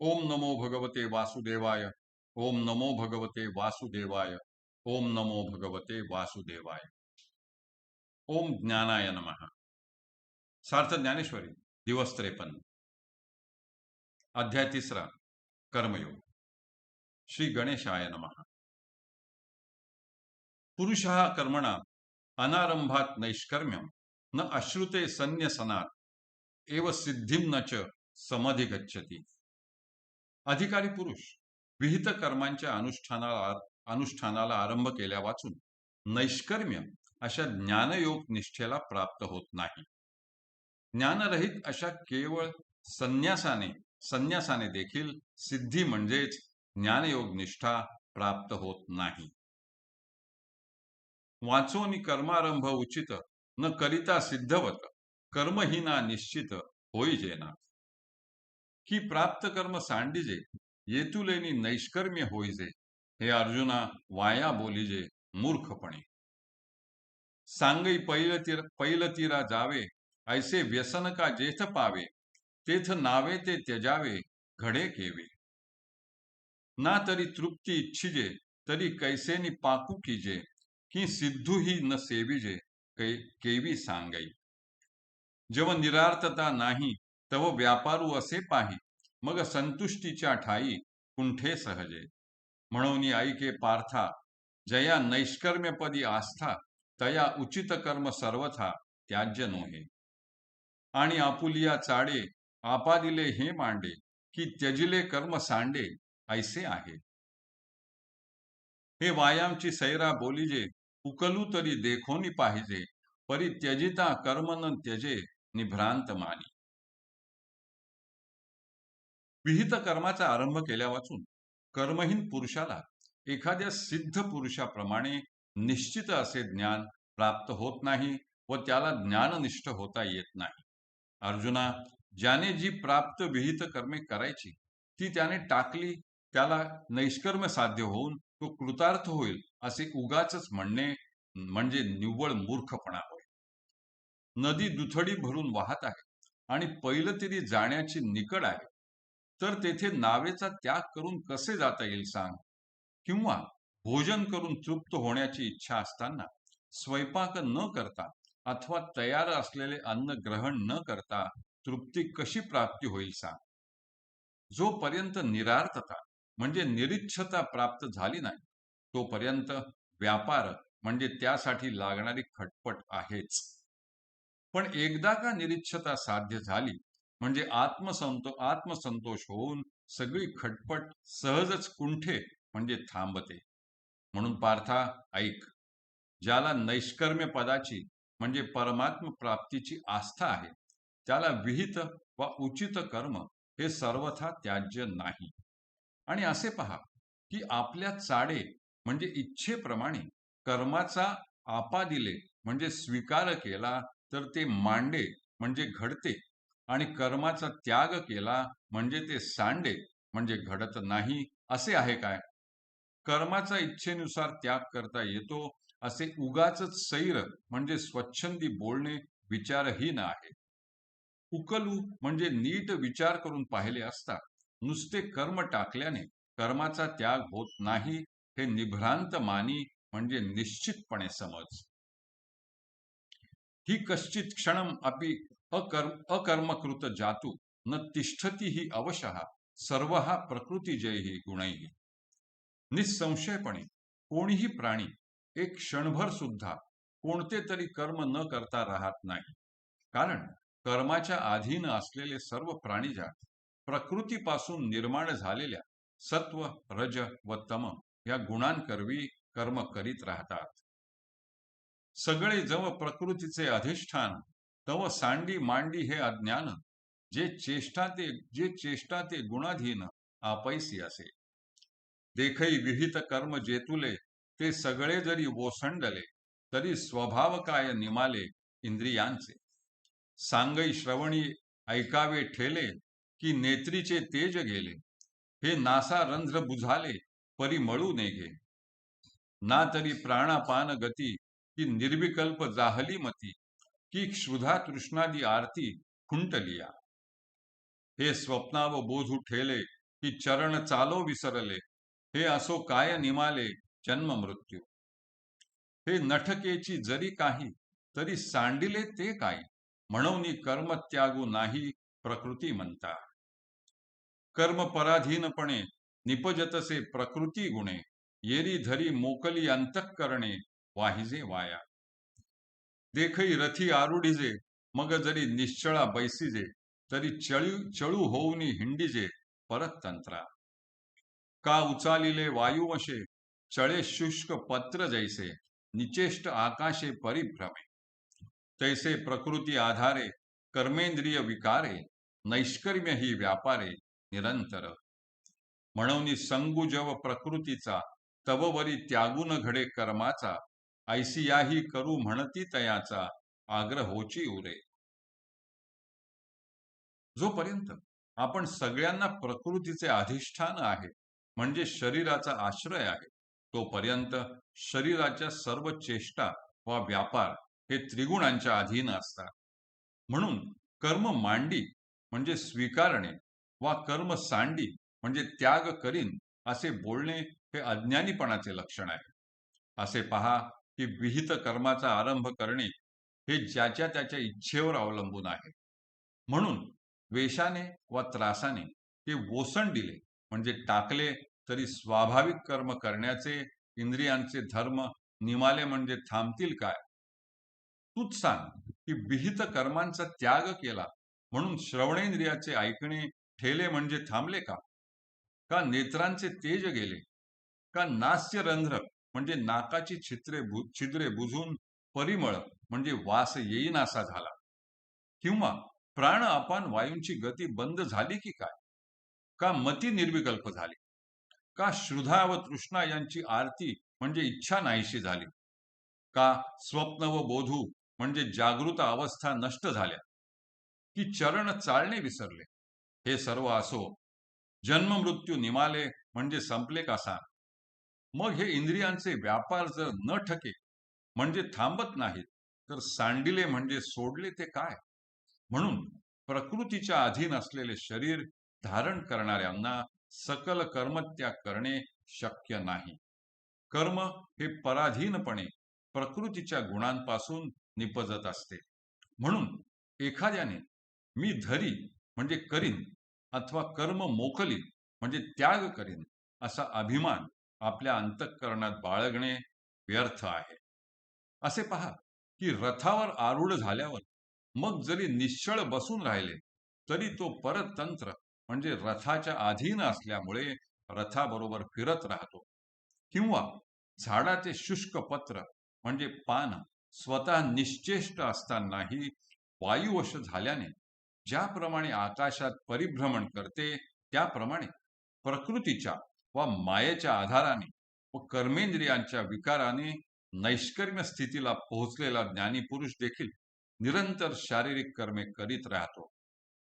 ओम नमो भगवते वासुदेवाय। ओम नमो भगवते वासुदेवाय। ओम नमो भगवते वासुदेवाय। ओम ज्ञानाय नमः। सार्थ ज्ञानेश्वरी दिवस त्रेपन्न। अध्याय तिसरा कर्मयोग। श्री गणेशाय नमः। पुरुष कर्मणा अनारंभात नैष्कर्म्यम न अश्रुते संन्यसनात एव सिद्धिम न च समधिगच्छती। अधिकारी पुरुष विहित कर्मांच्या अनुष्ठानाला अनुष्ठानाला आरंभ केल्या वाचून नैष्कर्म्य अशा ज्ञानयोग निष्ठेला प्राप्त होत नाही. ज्ञानरहित अशा केवळ संन्यासाने संन्यासाने देखील सिद्धी म्हणजेच ज्ञानयोग निष्ठा प्राप्त होत नाही. वाचोनी कर्मारंभ उचित न करिता सिद्धवत कर्महीना निश्चित होई जेना. की प्राप्त कर्म सांडिजे येतुलेनी नैष्कर्म्य होईजे हे अर्जुना वाया बोलिजे मूर्खपणे. सांगई पैलतीर पैलतीरा जावे ऐसे व्यसन का जेथ पावे तेथ नावे ते त्यजावे घडे केवे. ना तरी तृप्ती इच्छिजे तरी कैसेनी पाकू कीजे की सिद्धू ही न सेविजे कै केवी सांगई. जेव्हा निरार्थता नाही तव व्यापारू असे पाही मग संतुष्टीच्या ठाई कुंठे सहजे? म्हणून ऐके पार्था जया नैष्कर्म्यपदी आस्था तया उचित कर्म सर्वथा त्याज्य नोहे. आणि आपुलिया चाडे आपादिले हे मांडे की त्यजिले कर्म सांडे ऐसे आहे. हे वायामची सैरा बोलिजे उकलू तरी देखोनी पाहिजे परी त्यजिता कर्मन त्यजे निभ्रांत मानी. विहित कर्माचा आरंभ केल्या वाचून कर्महीन पुरुषाला एखाद्या सिद्ध पुरुषाप्रमाणे निश्चित असे ज्ञान प्राप्त होत नाही व त्याला ज्ञाननिष्ठ होता येत नाही. अर्जुना ज्याने जी प्राप्त विहित कर्मे करायची ती त्याने टाकली त्याला नैष्कर्म साध्य होऊन तो कृतार्थ होईल असे उगाच म्हणणे म्हणजे निव्वळ मूर्खपणा होय. नदी दुथडी भरून वाहत आहे आणि पहिलं तरी जाण्याची निकड आहे. तर तेथे नावेचा त्याग करून कसे जाता येईल सांग? किंवा भोजन करून तृप्त होण्याची इच्छा असताना स्वयंपाक न करता अथवा तयार असलेले अन्न ग्रहण न करता तृप्ती कशी प्राप्ती होईल सांग? जोपर्यंत निरार्थता म्हणजे निरीच्छता प्राप्त झाली नाही तोपर्यंत व्यापार म्हणजे त्यासाठी लागणारी खटपट आहेच. पण एकदा का निरीच्छता साध्य झाली म्हणजे आत्मसंतो आत्मसंतोष होऊन सगळी खटपट सहजच कुंठे म्हणजे थांबते. म्हणून पार्था ऐक ज्याला नैष्कर्म्य पदाची म्हणजे परमात्म प्राप्तीची आस्था आहे त्याला विहित व उचित कर्म हे सर्वथा त्याज्य नाही. आणि असे पहा की आपल्या चाडे म्हणजे इच्छेप्रमाणे कर्माचा आपा दिले म्हणजे स्वीकार केला तर ते मांडे म्हणजे घडते. आणि कर्माचा त्याग केला म्हणजे ते सांडे म्हणजे घडत नाही असे आहे काय? कर्माचा इच्छेनुसार त्याग करता येतो असे उगाच सैर म्हणजे स्वच्छंदी बोलणे विचारहीन आहे. उकलू म्हणजे नीट विचार करून पाहिले असता नुसते कर्म टाकल्याने कर्माचा त्याग होत नाही हे निभ्रांत मानी म्हणजे निश्चितपणे समज. ही कश्चित क्षणम अपि अकर्म अकर्मकृत जातु न तिष्ठती ही अवशः सर्व हा प्रकृती जयही गुणही निसंशयपणे कोणीही प्राणी एक क्षणभर सुद्धा कोणते तरी कर्म न करता राहत नाही। कारण कर्माच्या अधीन असलेले सर्व प्राणीजात प्रकृतीपासून निर्माण झालेल्या सत्व रज व तम या गुणांकरवी कर्म करीत राहतात। सगळे जव प्रकृतीचे अधिष्ठान तव सांडी मांडी हे अज्ञान जे चेष्टा ते जे चेष्टा ते गुणाधीन आपैसी असे. देखई विहित कर्म जेतुले ते सगळे जरी ओसंडले तरी स्वभाव काय निमाले इंद्रियांचे. सांगई श्रवणी ऐकावे ठेले की नेत्रीचे तेज गेले हे नासा रंध्र बुझाले परिमळू नेगे ना तरी प्राणापान गती की निर्विकल्प जाहली मती. की क्षुधा तृष्णादी आरती खुंटलिया हे स्वप्नाव बोधू ठेले की चरण चालो विसरले हे असो काय निमाले जन्म मृत्यू। हे नठकेची जरी काही तरी सांडिले ते काही म्हणून कर्म त्यागू नाही प्रकृती म्हणता। कर्म पराधीनपणे निपजतसे प्रकृती गुणे येरी धरी मोकली अंतक करणे वाहिजे वाया। देखई रथी आरुढिजे मग जरी निश्चळा बैसीजे तरी चळू चळू होऊनी हिंडीजे परत तंत्रा. का उचालिले वायुवशे चळे शुष्क पत्र जैसे निचेष्ट आकाशे परिभ्रमे. तैसे प्रकृती आधारे कर्मेंद्रिय विकारे नैष्कर्म्य ही व्यापारे निरंतर. म्हणून संगुजव प्रकृतीचा तववरी त्यागून घडे कर्माचा ऐसियाही करू म्हणती तयाचा आग्रह होची उरे. जोपर्यंत आपण सगळ्यांना प्रकृतीचे अधिष्ठान आहे म्हणजे शरीराचा आश्रय आहे तोपर्यंत शरीराच्या सर्व चेष्टा वा व्यापार हे त्रिगुणांच्या अधीन असतात. म्हणून कर्म मांडी म्हणजे स्वीकारणे वा कर्म सांडी म्हणजे त्याग करीन असे बोलणे हे अज्ञानीपणाचे लक्षण आहे. असे पहा की विहित कर्माचा आरंभ करणे हे ज्याच्या त्याच्या इच्छेवर अवलंबून आहे. म्हणून वेशाने वा त्रासाने ते वोसण दिले म्हणजे टाकले तरी स्वाभाविक कर्म करण्याचे इंद्रियांचे धर्म निमाले म्हणजे थांबतील काय? तूच सांग की विहित कर्मांचा त्याग केला म्हणून श्रवणेंद्रियाचे ऐकणे ठेले म्हणजे थांबले का? का नेत्रांचे तेज गेले? का नास्य रंध्र म्हणजे नाकाची छित्रे छिद्रे बुजून परिमळ म्हणजे वास येईनासा झाला. किंवा प्राण अपान वायूंची गती बंद झाली की काय? का मती निर्विकल्प झाली? का श्रुधा व तृष्णा यांची आरती म्हणजे इच्छा नाहीशी झाली? का स्वप्न व बोधू म्हणजे जागृत अवस्था नष्ट झाल्या? की चरण चालणे विसरले? हे सर्व असो जन्म मृत्यू निमाले म्हणजे संपले का सांग मग हे इंद्रियांचे व्यापार जर न ठके म्हणजे थांबत नाहीत तर सांडिले म्हणजे सोडले ते काय? म्हणून प्रकृतीच्या अधीन असलेले शरीर धारण करणाऱ्यांना सकल कर्मत्याग करणे शक्य नाही. कर्म हे पराधीनपणे प्रकृतीच्या गुणांपासून निपजत असते. म्हणून एखाद्याने मी धरी म्हणजे करीन अथवा कर्म मोकली म्हणजे त्याग करीन असा अभिमान आपल्या अंतःकरणात बाळगणे व्यर्थ आहे. असे पहा की रथावर आरूढ झाल्यावर मग जरी निश्चळ बसून राहिले तरी तो परत तंत्र म्हणजे रथाच्या अधीन असल्यामुळे रथाबरोबर फिरत राहतो. किंवा झाडाचे शुष्क पत्र म्हणजे पान स्वतः निश्चेष्ट असतानाही वायुवश झाल्याने ज्याप्रमाणे आकाशात परिभ्रमण करते त्याप्रमाणे प्रकृतीच्या वा मायेच्या आधाराने व कर्मेंद्रियांच्या विकाराने नैष्कर्म्य स्थितीला पोहोचलेला ज्ञानी पुरुष देखील निरंतर शारीरिक कर्मे करीत राहतो.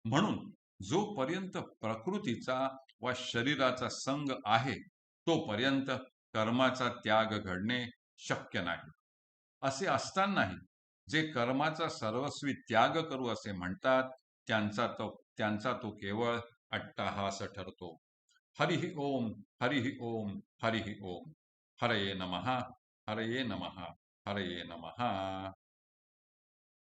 म्हणून जोपर्यंत प्रकृतीचा वा शरीराचा संग आहे तोपर्यंत कर्माचा त्याग घडणे शक्य नाही. असे असतानाही जे कर्माचा सर्वस्वी त्याग करू असे म्हणतात त्यांचा तो त्यांचा तो केवळ अट्टाहास ठरतो. ハリヒオーム、ハリヒオーム、ハリヒオーム。ハレエナマハ、ハレエナマハ、ハレエナマハ。